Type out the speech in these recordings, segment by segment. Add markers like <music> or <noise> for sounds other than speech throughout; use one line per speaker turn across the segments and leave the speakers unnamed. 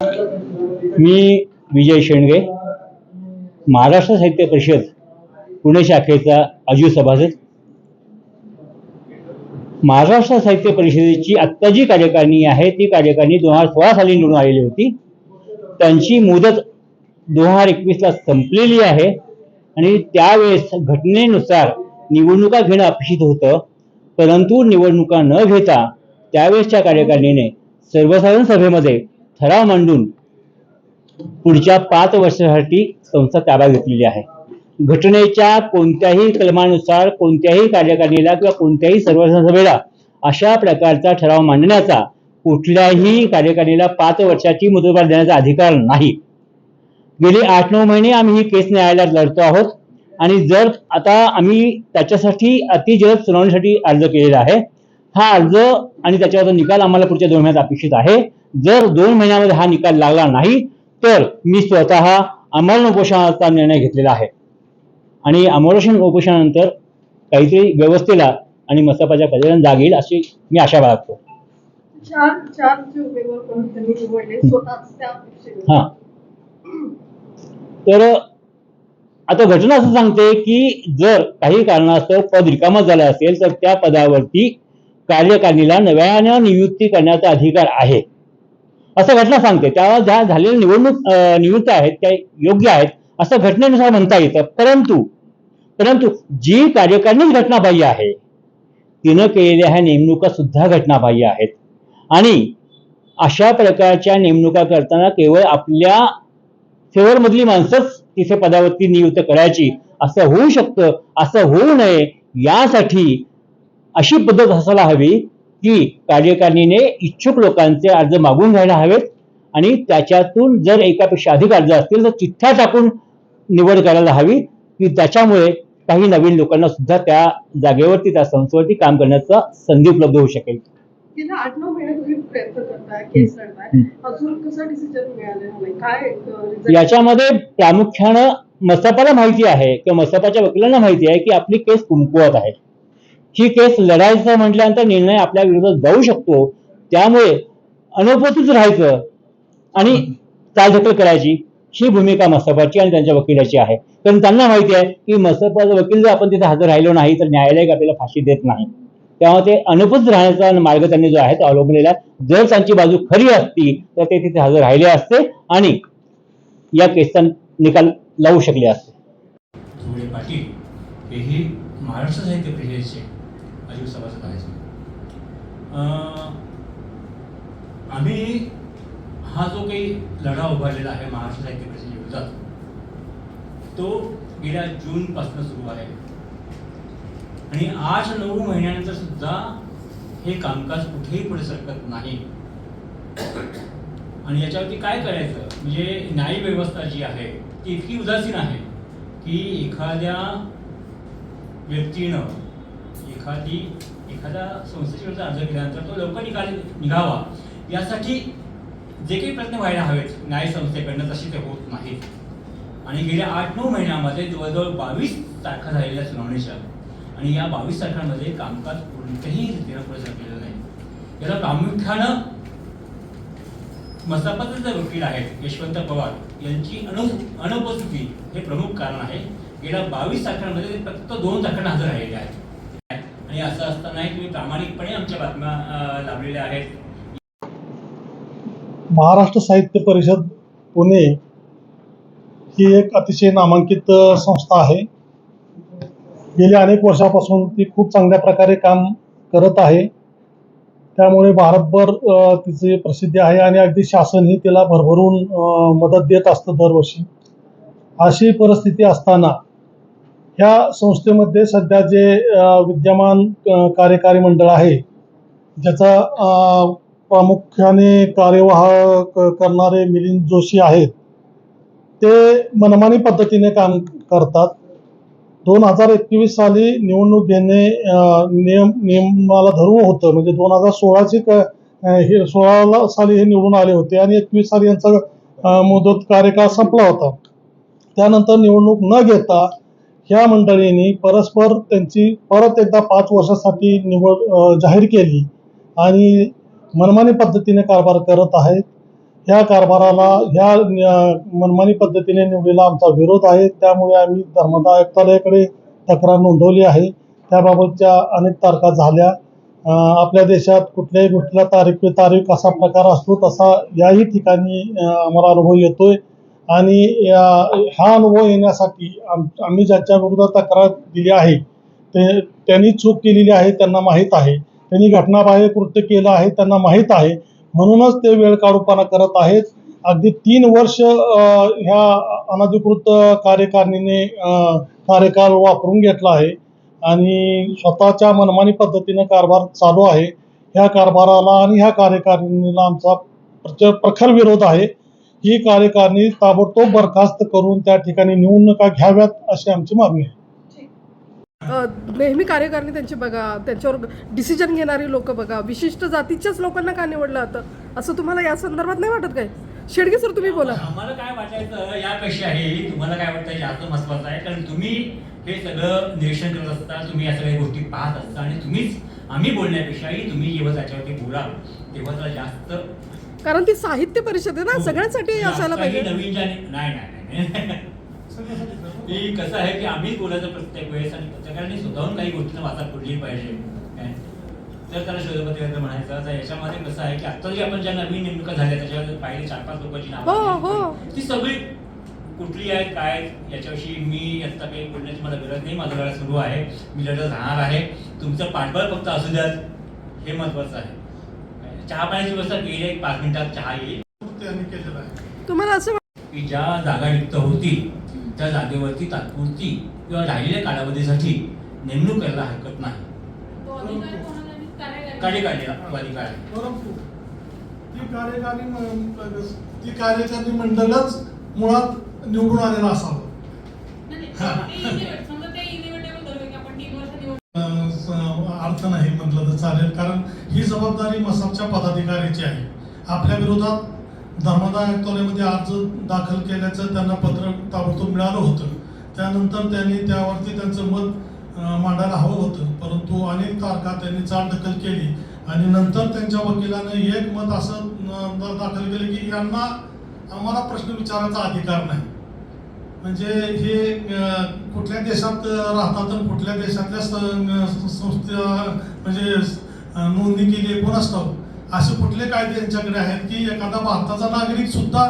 मी विजय शेंडगे महाराष्ट्र साहित्य परिषद पुणे शाखेचा अजू सभासद. महाराष्ट्र साहित्य परिषदेची आत्ता जी कार्यकारिणी आहे ती कार्यकारिणी दोन हजार सोळा साली निवडून आलेली होती. त्यांची मुदत दोन हजार एकवीसला संपलेली आहे आणि त्यावेळेस घटनेनुसार निवडणुका घेणं अपेक्षित होतं. परंतु निवडणुका न घेता त्यावेळेसच्या कार्यकारिणीने सर्वसाधारण सभेमध्ये ठराव मांडून पुढच्या पाच वर्षासाठी संस्था ताब्यात घेतलेली आहे. घटनेच्या कोणत्याही कलमानुसार कोणत्याही कार्यकारिणीला किंवा कोणत्याही सर्वसाधारण सभेला अशा प्रकारचा ठराव मांडण्याचा कुठल्याही कार्यकारिणीला पाच वर्षाची मुदतवाढ देण्याचा अधिकार नाही. गेली आठ नऊ महिने आम्ही ही केस न्यायालयात लढतो आहोत आणि जर आता आम्ही त्याच्यासाठी अतिजलद सुनावणीसाठी अर्ज केलेला आहे हा अर्ज आणि त्याच्यावर निकाल आम्हाला पुढच्या दोन महिन्यात अपेक्षित आहे. जर दोन महिन्यामध्ये हा निकाल लागला नाही तर मी स्वतः अमरण उपोषणाचा निर्णय घेतलेला आहे. आणि अमरण उपोषणानंतर काहीतरी व्यवस्थेला आणि मसापाच्या कल्याण जाग येईल अशी मी आशा बाळगतो. हा. तर आता घटना असं सांगते की जर काही कारणास्तव पद रिकामं झालं असेल तर त्या पदावरती कार्यकारिणीला नव्यानं नियुक्ती करण्याचा अधिकार आहे. असं घटना सांगते. त्या ज्या झालेल्या निवडणूक अं, नियुक्त आहेत त्या योग्य आहेत असं घटनेनुसार म्हणता येतं. परंतु परंतु जी कार्यकारिणीच घटनाबाह्य आहे तिनं केलेल्या ह्या नेमणुका सुद्धा घटनाबाह्य आहेत. आणि अशा प्रकारच्या नेमणुका करताना केवळ आपल्या फेवरमधली माणसंच तिथे पदावरती नियुक्त करायची. असं होऊ शकतं असं होऊ नये यासाठी अशी पद्धत असायला हवी की कार्यकारिणीने इच्छुक लोकांचे अर्ज मागून घ्यायला हवेत आणि त्याच्यातून जर एकापेक्षा अधिक अर्ज असतील तर चिठ्ठ्या टाकून निवड करायला हवी की त्याच्यामुळे काही नवीन लोकांना सुद्धा त्या जागेवरती त्या संस्थेवरती काम करण्याचा संधी उपलब्ध होऊ शकेल.
आठ नऊ?
याच्यामध्ये प्रामुख्यानं मसापाला माहिती आहे किंवा मसापाच्या वकिलांना माहिती आहे की आपली केस कुमकुवत आहे. ही केस लढायचं म्हटल्यानंतर निर्णय आपल्या विरोधात जाऊ शकतो. त्यामुळे अनुपस्थित राहायचं आणि चालढकल करायची ही भूमिका मसापाची आणि त्यांच्या वकिलाची आहे. कारण त्यांना माहिती आहे की मसापाचा वकील जर आपण तिथे हजर राहिलो नाही तर न्यायालय आपल्याला फाशी देत नाही. तेव्हा ते अनुपस्थित राहण्याचा मार्ग त्यांनी जो आहे तो अवलंबलेला आहे. जर त्यांची बाजू खरी असती तर ते तिथे हजर राहिले असते आणि या केसचा निकाल लावू शकले असते.
धुळे पाटील हेही महाराष्ट्र साहित्य परिषदेचे अजीव सभासद अं, आम्ही हा जो काही लढा उभारलेला आहे महाराष्ट्र साहित्य परिषदेच्या विरोधात तो गेल्या जूनपासून सुरू आहे. आणि आठ नऊ महिन्यानंतर सुद्धा हे कामकाज कुठेही पुढे सरकत नाही. आणि याच्यावरती काय करायचं? म्हणजे न्याय व्यवस्था जी आहे ती इतकी उदासीन आहे की एखाद्या व्यक्तीनं एखादी एखाद्या संस्थेची विरुद्ध अर्ज केल्यानंतर तो लवकर निकाल निघावा. यासाठी जे काही प्रयत्न व्हायला हवेत न्याय संस्थेकडनं तसे ते होत नाहीत. आणि गेल्या आठ नऊ महिन्यामध्ये जवळजवळ बावीस तारखा झालेल्या सुनावणीच्या आणि या बावीस तारखांमध्ये कामकाज कोणत्याही रीतीनं पुढे सरकलेलं नाही. याला प्रामुख्यानं मसापाचे जे वकील आहेत यशवंत पवार यांची अनु अनुपस्थिती हे प्रमुख कारण आहे. गेल्या बावीस तारखांमध्ये ते फक्त दोन तारखांना हजर राहिलेले आहेत. आणि असं असतानाही तुम्ही प्रामाणिकपणे आमच्या बातम्या लाभलेल्या आहेत.
महाराष्ट्र साहित्य परिषद पुणे ही एक अतिशय नामांकित संस्था आहे. गेल्या अनेक वर्षापासून ती खूप चांगल्या प्रकारे काम करत आहे. त्यामुळे भारतभर तिचे तिची प्रसिद्धी आहे आणि अगदी शासनही तिला भरभरून मदत देत असतं दरवर्षी. अशी परिस्थिती असताना ह्या संस्थेमध्ये सध्या जे विद्यमान कार्यकारी मंडळ आहे ज्याचा प्रामुख्याने कार्यवाह क- करणारे मिलिंद जोशी आहेत ते मनमानी पद्धतीने काम करतात. दोन हजार एकवीस साली निवडणूक घेणे नियम नियमाला धरून होतं. म्हणजे दोन हजार सोळाची क हे सोळाला साली हे निवडून आले होते आणि एकवीस साली यांचा मुदत कार्यकाळ संपला होता. त्यानंतर निवडणूक न घेता ह्या मंडळींनी परस्पर त्यांची परत एकदा पाच वर्षासाठी निवड जाहीर केली आणि मनमानी पद्धतीने कारभार करत आहेत. ह्या कारभाराला ह्या मनमानी पद्धतीने निवडीला आमचा विरोध आहे. त्यामुळे आम्ही धर्मदा आयुक्तालयाकडे तक्रार नोंदवली आहे. त्याबाबतच्या अनेक तारखा झाल्या. आपल्या देशात कुठल्याही गोष्टीला तारीख पे तारीख असा प्रकार असतो तसा याही ठिकाणी आम्हाला अनुभव येतोय. आणि हा अनुभव येण्यासाठी आम आम्ही ज्याच्या विरोधात तक्रार दिली आहे ते त्यांनी चूक केलेली आहे त्यांना माहीत आहे. त्यांनी घटनाबाह्य कृत्य केलं आहे त्यांना माहीत आहे. म्हणूनच ते वेळ काढूपणा करत आहेत. अगदी तीन वर्ष ह्या अनधिकृत कार्यकारिणीने कार्यकाल वापरून घेतला आहे. आणि स्वतःच्या मनमानी पद्धतीने कारभार चालू आहे. ह्या कारभाराला आणि ह्या कार्यकारिणीला आमचा प्रच- प्रखर विरोध आहे. ही कार्यकारिणी ताबडतोब बरखास्त करून त्या ठिकाणी निवडणुका घ्याव्यात अशी आमची मागणी आहे.
अ, नेहमी कार्यकारिणी त्यांची बघा त्यांच्यावर डिसिजन घेणारी लोक बघा विशिष्ट जातीच्याच लोकांना का निवडलं जातं असं तुम्हाला या संदर्भात नाही वाटत काय? शेडगे सर तुम्ही बोला.
आम्हाला काय वाटायचं यापेक्षाही तुम्हाला काय वाटतं जास्त महत्वाचं आहे? कारण तुम्ही हे सगळं निरीक्षण करत असता तुम्ही या सगळ्या गोष्टी पाहत असता आणि तुम्हीच आम्ही बोलण्यापेक्षाही तुम्ही जेव्हा त्याच्यावरती बोलाल तेव्हा जास्त
कारण ती साहित्य परिषद आहे ना सगळ्यांसाठी असायला
काही
पाहिजे.
नवीन नाही नाही नाही <laughs> की कसं आहे की आम्हीच बोलायचं प्रत्येक वेळेस आणि पत्रकारांनी स्वतःहून काही गोष्टींना वाचा फोडली पाहिजे. काय? तर त्याला शोधपत्र म्हणायचं. तर याच्यामध्ये कसं आहे की आता जे आपण ज्या नवीन नेमणुका झाल्या त्याच्यावर पाहिजे चार पाच लोकांची
हो,
नावं
हो.
ती सगळी कुठली आहेत काय आहेत याच्याविषयी मी आता काही बोलण्याची मला गरज नाही. माझा लढा सुरू आहे. मी लढत राहणार आहे. तुमचं पाठबळ फक्त असू द्यात. हे महत्वाचं आहे. चहा पाण्याची व्यवस्था केली आहे. पाच मिनिटात चहा येईल.
त्यांनी केलेलं आहे
तुम्हाला असं
की ज्या जागा रिक्त होती त्या जागेवरती तात्पुरती किंवा राहिलेल्या कालावधीसाठी नेमणूक करायला हरकत नाही. कार्यकारिणी अधिकार आहे
परंतु ती कार्यकारी म- ती कार्यकारी मंडळच मुळात निवडून आलेलं असावं. स- अर्थ नाही म्हटलं तर चालेल. कारण ही जबाबदारी मसापच्या पदाधिकाऱ्याची आहे. आपल्या विरोधात धर्मदाय आयुक्तालयामध्ये अर्ज दाखल केल्याचं त्यांना पत्र ताबडतोब मिळालं होतं. त्यानंतर त्यांनी त्यावरती त्यांचं मत मांडायला हवं होतं. परंतु अनेक तारखा त्यांनी चाल दखल केली. आणि नंतर त्यांच्या वकिलानं एक मत असं दाखल केलं की यांना आम्हाला प्रश्न विचारायचा अधिकार नाही. म्हणजे हे कुठल्या देशात राहतात तर कुठल्या देशातल्या संस्था म्हणजे नोंदणी केली आहे असतात असे कुठले कायदे यांच्याकडे आहेत की एखादा भारताचा नागरिक सुद्धा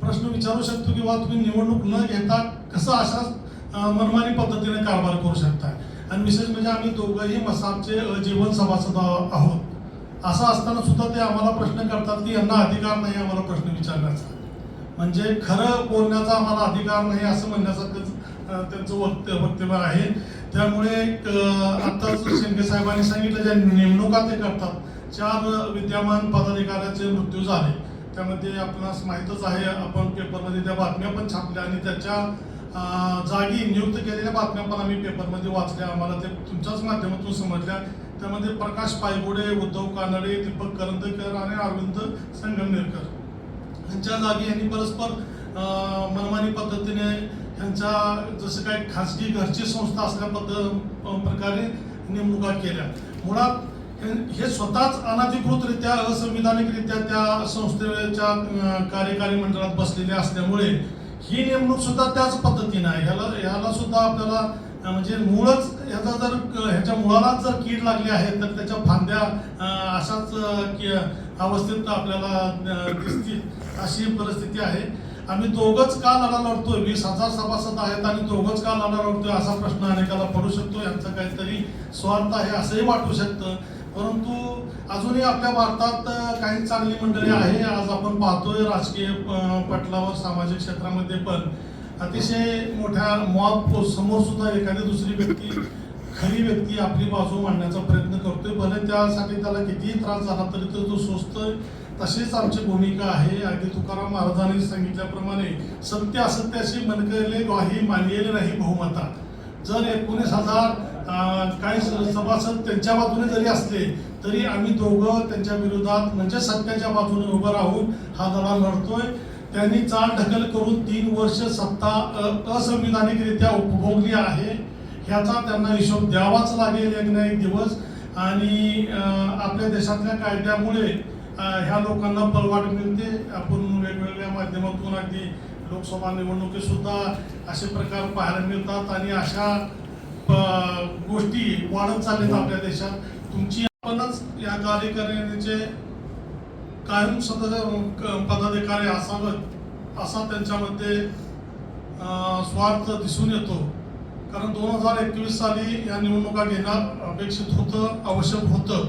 प्रश्न विचारू शकतो किंवा तुम्ही निवडणूक न घेता कसं अशा मनमानी पद्धतीने कारभार करू शकता? आणि विशेष म्हणजे आम्ही दोघंही मसाबचे जीवन सभासद आहोत. असं असताना सुद्धा ते आम्हाला प्रश्न करतात की यांना अधिकार नाही आम्हाला प्रश्न विचारण्याचा. म्हणजे खरं बोलण्याचा आम्हाला अधिकार नाही असं म्हणण्यासारखंच त्यांचं वक्त वक्तव्य आहे. त्यामुळे आत्ताच आता शिंदे साहेबांनी सांगितलं ज्या नेमणुका ते करतात चार विद्यमान पदाधिकाऱ्याचे मृत्यू झाले. त्यामध्ये आपणास माहीतच आहे आपण पेपरमध्ये त्या बातम्या पण छापल्या आणि त्याच्या जागी नियुक्त केलेल्या बातम्या पण आम्ही पेपरमध्ये वाचल्या. आम्हाला ते तुमच्याच माध्यमातून समजल्या. त्यामध्ये प्रकाश पायगुडे उद्धव कानडे दीपक करंदकर आणि अरविंद संगमनेरकर. ह्यांच्या जागी यांनी परस्पर मनमानी पद्धतीने ह्यांच्या जसं काय खाजगी घरची संस्था असल्या पद्ध प्रकारे नेमणुका केल्या. मुळात हे- स्वतःच अनधिकृतरित्या असंविधानिकरित्या त्या संस्थेच्या कार्यकारी मंडळात बसलेले असल्यामुळे ही नेमणूक सुद्धा त्याच पद्धतीने आहे. ह्याला ह्याला सुद्धा आपल्याला म्हणजे मूळच ह्याचा जर ह्याच्या मुळालाच जर कीड लागली आहे तर त्याच्या फांद्या अशाच की अवस्थेत आपल्याला दिसतील अशी परिस्थिती आहे. आम्ही दोघंच का लढा लढतोय? वीस हजार सभासद आहेत आणि दोघंच का लढा लढतोय असा प्रश्न अनेकाला पडू शकतो. यांचा काहीतरी स्वार्थ आहे असंही वाटू शकतं. परंतु अजूनही आपल्या भारतात काही चांगली मंडळी आहे. आज आपण पाहतोय राजकीय पटलावर सामाजिक क्षेत्रामध्ये पण. अतिशय मोठ्या मॉब समोर सुद्धा एखादी दुसरी व्यक्ती खरी व्यक्ती आपली बाजू मांडण्याचा प्रयत्न करतोय. भले त्यासाठी त्याला कितीही त्रास झाला तरी तो तो सोचतोय तशीच आमची भूमिका आहे. अगदी तुकाराम महाराजांनी सांगितल्याप्रमाणे सत्य असत्याशी मनकले ग्वाही मानलेले नाही बहुमता. जर एकोणीस हजार काही सभासद त्यांच्या बाजूने जरी असले तरी आम्ही दोघं त्यांच्या विरोधात म्हणजे सत्याच्या बाजूने उभं राहून हा लढा लढतोय. त्यांनी चाल ढकल करून तीन वर्ष सत्ता अ- असंविधानिकरित्या उपभोगली आहे. ह्याचा त्यांना हिशोब द्यावाच लागेल एक ना एक दिवस. आणि आपल्या देशातल्या कायद्यामुळे ह्या लोकांना बलवाट मिळते. आपण वेगवेगळ्या माध्यमातून अगदी लोकसभा निवडणुकीसुद्धा असे प्रकार पाहायला मिळतात. आणि अशा गोष्टी वाढत चालल्यात आपल्या देशात. तुमची आपणच या कार्यकारिणीचे कायम सदस्य पदाधिकारी असावं असा त्यांच्यामध्ये स्वार्थ दिसून येतो. कारण दोन हजार एकवीस साली या निवडणुका घेणं अपेक्षित होतं आवश्यक होतं.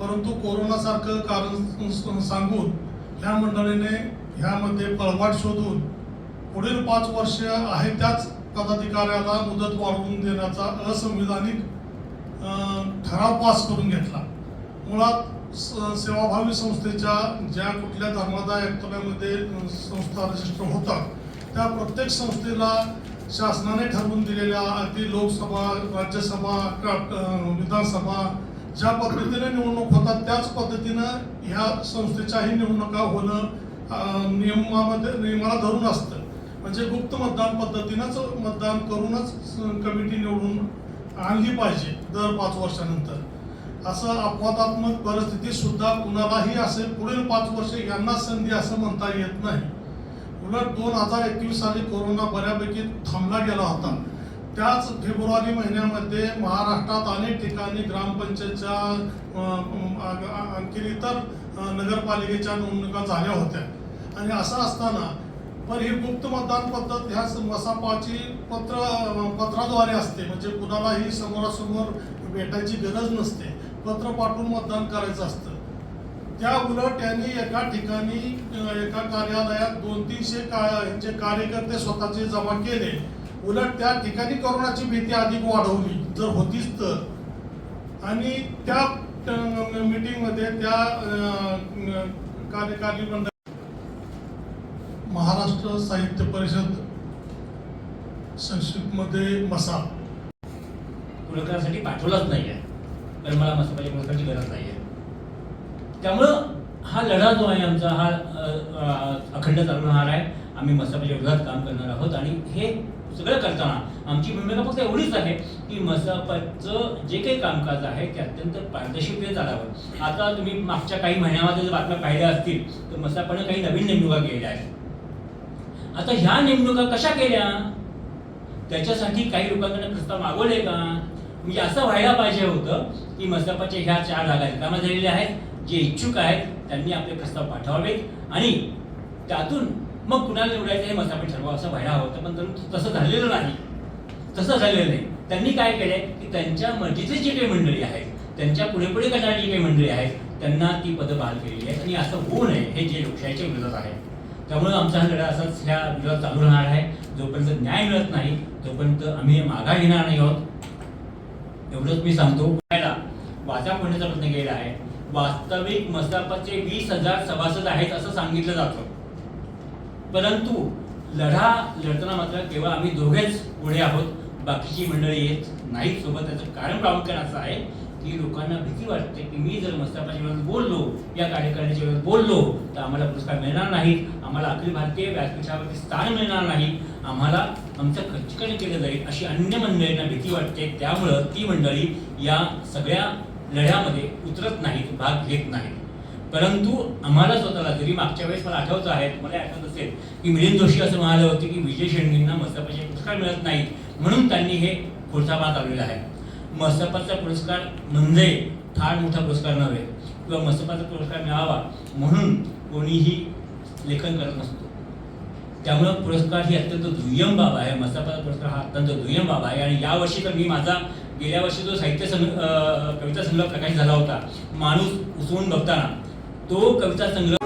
परंतु कोरोनासारखं कारण सांगून ह्या मंडळीने ह्यामध्ये पळवाट शोधून पुढील पाच वर्ष आहे त्याच पदाधिकाऱ्याला मुदत वाढवून देण्याचा असंविधानिक ठराव पास करून घेतला. मुळात स- सेवाभावी संस्थेच्या ज्या कुठल्या धर्मादाय आयुक्तालयामध्ये संस्था रजिस्टर होतात त्या प्रत्येक संस्थेला शासनाने ठरवून दिलेल्या ती लोकसभा राज्यसभा का- विधानसभा ज्या पद्धतीने निवडणूक होतात त्याच पद्धतीनं ह्या संस्थेच्याही निवडणुका होणं नियमामध्ये नियमाला धरून असतं. म्हणजे गुप्त मतदान पद्धतीनंच मतदान करूनच स- कमिटी निवडून आणली पाहिजे दर पाच वर्षानंतर. असं अपवादात्मक परिस्थितीसुद्धा कुणालाही असे पुढील पाच वर्ष यांना संधी असं म्हणता येत नाही. उलट दोन हजार एकवीस साली कोरोना बऱ्यापैकी थांबला गेला होता. त्याच फेब्रुवारी महिन्यामध्ये महाराष्ट्रात अनेक ठिकाणी ग्रामपंचायतच्या आणखी इतर नगरपालिकेच्या निवडणुका झाल्या होत्या. आणि असं असताना पण ही गुप्त मतदान पद्धत ह्या मसापाची पत्र पत्राद्वारे असते. म्हणजे कुणालाही समोरासमोर भेटायची गरज नसते. पत्र पाठवून मतदान करायचं असतं. त्या उलट त्यांनी एका ठिकाणी एका कार्यालयात दोन तीनशे का यांचे कार्यकर्ते स्वतःचे जमा केले. उलट त्या ठिकाणी कोरोनाची भीती अधिक वाढवली जर होतीच तर. आणि त्या मीटिंगमध्ये त्या कार्यकारी मंडळ महाराष्ट्र साहित्य परिषद संस्कृतमध्ये मसा
पुरस्कारासाठी पाठवलाच नाही आहे तर मला मस्तपाच्या गरज नाही आहे त्यामुळं हा लढा जो आहे आमचा हा अखंड चालू आहे. आम्ही मसापच्या विरोधात काम करणार आहोत आणि हे सगळं करताना आमची भूमिका फक्त एवढीच आहे की मसापचं जे काही कामकाज आहे ते अत्यंत पारदर्शकपणे चालावं. आता तुम्ही मागच्या काही महिन्यामध्ये जर बातम्या पाहिल्या असतील तर मसापानं काही नवीन नेमणुका केल्या आहेत. आता ह्या नेमणुका कशा केल्या? त्याच्यासाठी काही लोकांकडे प्रस्ताव मागवले का? म्हणजे असं व्हायला पाहिजे होतं की मसापाच्या ह्या चार जागा रिकाम्या झालेल्या आहेत. जे इच्छुक आहेत त्यांनी आपले प्रस्ताव पाठवावेत. आणि त्यातून मग कुणाला निवडायचं हे मसापे ठरवा असं व्हायला हवं होतं. पण तसं- तसं झालेलं नाही. तसं झालेलं नाही. त्यांनी काय केलंय की त्यांच्या मर्जीतली जी काही मंडळी आहेत त्यांच्या पुढे पुढे करणारी जी काही मंडळी आहेत त्यांना ती पदं बहाल केलेली आहेत. आणि असं होऊ नये हे जे लोकशाहीच्या विरोधात आहे त्यामुळे आमचा हा लढा असाच ह्या विरोधात चालू राहणार आहे. जोपर्यंत न्याय मिळत नाही तोपर्यंत आम्ही मागा घेणार नाही आहोत. एवढंच मी सांगतो. वाचा फोडण्याचा प्रयत्न केला आहे वास्तविक मसापचे वीस हजार सभासद आहेत असं सांगितलं जातं. परंतु लढा लढताना मात्र केवळ आम्ही दोघेच पुढे आहोत. बाकीची मंडळी येत नाहीत. सोबत त्याचं कारण प्रामुख्याने असं आहे की लोकांना भीती वाटते की मी जर मस्तापाच्या वेळेस बोललो या कार्यकारिणीच्या वेळेस बोललो तर आम्हाला पुरस्कार मिळणार नाही आम्हाला अखिल भारतीय व्यासपीठावरती स्थान मिळणार नाही आम्हाला आमचं खच्चीकरण केलं जाईल अशी अन्य मंडळींना भीती वाटते. त्यामुळं ती मंडळी या सगळ्या लढ्यामध्ये उतरत नाहीत भाग घेत नाहीत परंतु आम्हाला स्वतःला जरी मागच्या वेळेस मला आठवतं आहे मला आठवत असेल की मिलिंद जोशी असं म्हणाले होते की विजय शेंडगेंना मस्तपाचे पुरस्कार मिळत नाहीत म्हणून त्यांनी हे पुढचा आलेलं आहे. मस्तपाचा पुरस्कार म्हणजे फार मोठा पुरस्कार नव्हे किंवा मस्तपाचा पुरस्कार मिळावा म्हणून कोणीही लेखन करत नसतो. त्यामुळं पुरस्कार ही अत्यंत दुय्यम बाब आहे. मसापाचा पुरस्कार हा अत्यंत दुय्यम बाब आहे. आणि यावर्षी तर मी माझा गेल्या वर्षी जो साहित्य संग कविता संग्रह प्रकाशित झाला होता माणूस उसवून बघताना तो कविता संग्रह